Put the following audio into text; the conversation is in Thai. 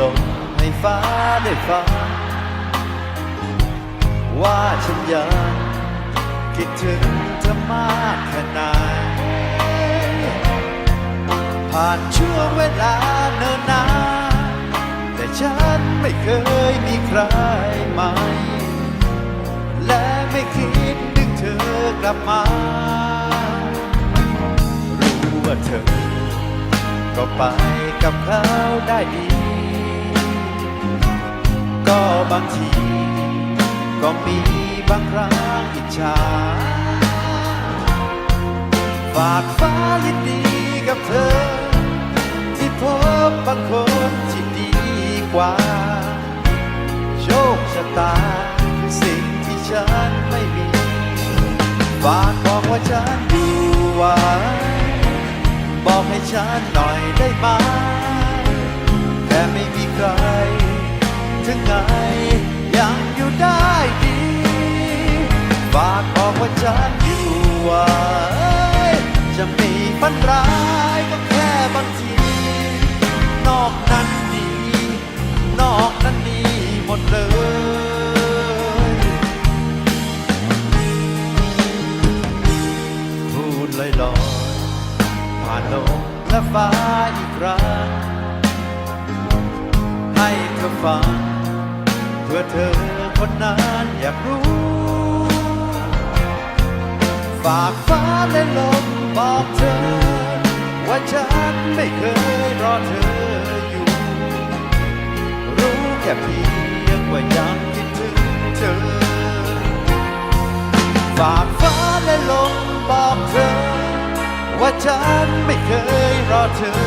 ลงให้ฟ้าได้ฟังว่าฉันยังคิดถึงเธอมากแค่ไหนผ่านช่วงเวลาเนิ่นนานแต่ฉันไม่เคยมีใครใหม่และไม่คิดนึกเธอกลับมารู้ว่าเธอก็ไป กับเขาได้ดี ก็บางที ก็มีบางครั้งอิจฉา ฝากฟ้ายินดีกับเธอ ที่พบบางคนที่ดีกว่า โชคชะตาคือสิ่งที่ฉันไม่มี ฝากบอกว่าฉันดูไว้บอก ให้ฉันหน่อยได้ไหมแค่ไม่มีใคร ถึงไงยังอยู่ได้ดี ฝากบอกว่าฉันอยู่ไว้จะมีฝันร้ายก็แค่บางที นอกนั้นดี นอกนั้นดีหมดเลยพูดลอยลอยๆผ่านลมและฟ้าอีกครั้งให้เธอฟังเพื่อเธอคนนั้นอยากรู้ ฝากฟ้าและลมบอกเธอ ว่าฉันไม่เคยรอเธออยู่ รู้แค่เพียงว่ายังคิดถึงเธอ ฝากฟ้าและลมบอกเธอ ว่าฉันไม่เคยรอเธอ